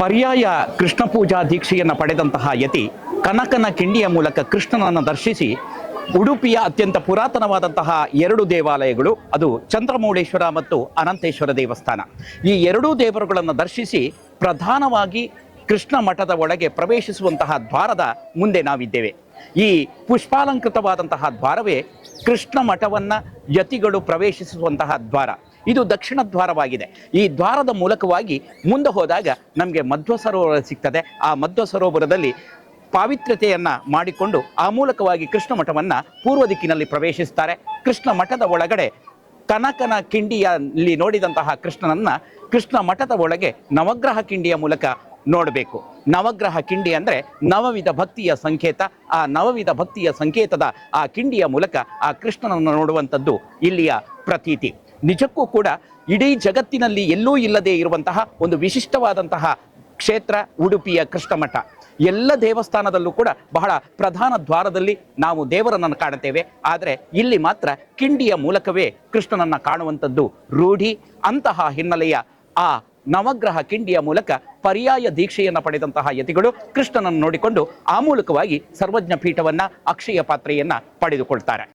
ಪರ್ಯಾಯ ಕೃಷ್ಣ ಪೂಜಾ ದೀಕ್ಷೆಯನ್ನು ಪಡೆದಂತಹ ಯತಿ ಕನಕನ ಕಿಂಡಿಯ ಮೂಲಕ ಕೃಷ್ಣನನ್ನು ದರ್ಶಿಸಿ ಉಡುಪಿಯ ಅತ್ಯಂತ ಪುರಾತನವಾದಂತಹ ಎರಡು ದೇವಾಲಯಗಳು, ಅದು ಚಂದ್ರಮೌಳೇಶ್ವರ ಮತ್ತು ಅನಂತೇಶ್ವರ ದೇವಸ್ಥಾನ. ಈ ಎರಡೂ ದೇವರುಗಳನ್ನು ದರ್ಶಿಸಿ ಪ್ರಧಾನವಾಗಿ ಕೃಷ್ಣ ಮಠದ ಒಳಗೆ ಪ್ರವೇಶಿಸುವಂತಹ ದ್ವಾರದ ಮುಂದೆ ನಾವಿದ್ದೇವೆ. ಈ ಪುಷ್ಪಾಲಂಕೃತವಾದಂತಹ ದ್ವಾರವೇ ಕೃಷ್ಣ ಮಠವನ್ನು ಯತಿಗಳು ಪ್ರವೇಶಿಸುವಂತಹ ದ್ವಾರ. ಇದು ದಕ್ಷಿಣ ದ್ವಾರವಾಗಿದೆ. ಈ ದ್ವಾರದ ಮೂಲಕವಾಗಿ ಮುಂದೆ ಹೋದಾಗ ನಮಗೆ ಮಧ್ವ ಸರೋವರ ಸಿಗ್ತದೆ. ಆ ಮಧ್ವ ಸರೋವರದಲ್ಲಿ ಪಾವಿತ್ರ್ಯತೆಯನ್ನು ಮಾಡಿಕೊಂಡು ಆ ಮೂಲಕವಾಗಿ ಕೃಷ್ಣ ಮಠವನ್ನು ಪೂರ್ವ ದಿಕ್ಕಿನಲ್ಲಿ ಪ್ರವೇಶಿಸ್ತಾರೆ. ಕೃಷ್ಣ ಮಠದ ಒಳಗಡೆ ಕನಕನ ಕಿಂಡಿಯಲ್ಲಿ ನೋಡಿದಂತಹ ಕೃಷ್ಣನನ್ನು ಕೃಷ್ಣ ಮಠದ ಒಳಗೆ ನವಗ್ರಹ ಕಿಂಡಿಯ ಮೂಲಕ ನೋಡಬೇಕು. ನವಗ್ರಹ ಕಿಂಡಿ ಅಂದರೆ ನವವಿಧ ಭಕ್ತಿಯ ಸಂಕೇತ. ಆ ನವವಿಧ ಭಕ್ತಿಯ ಸಂಕೇತದ ಆ ಕಿಂಡಿಯ ಮೂಲಕ ಆ ಕೃಷ್ಣನನ್ನು ನೋಡುವಂಥದ್ದು ಇಲ್ಲಿಯ ಪ್ರತೀತಿ. ನಿಜಕ್ಕೂ ಕೂಡ ಇಡೀ ಜಗತ್ತಿನಲ್ಲಿ ಎಲ್ಲೂ ಇಲ್ಲದೆ ಇರುವಂತಹ ಒಂದು ವಿಶಿಷ್ಟವಾದಂತಹ ಕ್ಷೇತ್ರ, ಉಡುಪಿಯ ಕೃಷ್ಣಮಠ. ಎಲ್ಲ ದೇವಸ್ಥಾನದಲ್ಲೂ ಕೂಡ ಬಹಳ ಪ್ರಧಾನ ದ್ವಾರದಲ್ಲಿ ನಾವು ದೇವರನ್ನು ಕಾಣುತ್ತೇವೆ. ಆದರೆ ಇಲ್ಲಿ ಮಾತ್ರ ಕಿಂಡಿಯ ಮೂಲಕವೇ ಕೃಷ್ಣನನ್ನು ಕಾಣುವಂಥದ್ದು ರೂಢಿ. ಅಂತಹ ಹಿನ್ನೆಲೆಯ ಆ ನವಗ್ರಹ ಕಿಂಡಿಯ ಮೂಲಕ ಪರ್ಯಾಯ ದೀಕ್ಷೆಯನ್ನು ಪಡೆದಂತಹ ಯತಿಗಳು ಕೃಷ್ಣನನ್ನು ನೋಡಿಕೊಂಡು ಆ ಮೂಲಕವಾಗಿ ಸರ್ವಜ್ಞ ಪೀಠವನ್ನ ಅಕ್ಷಯ ಪಾತ್ರೆಯನ್ನ ಪಡೆದುಕೊಳ್ತಾರೆ.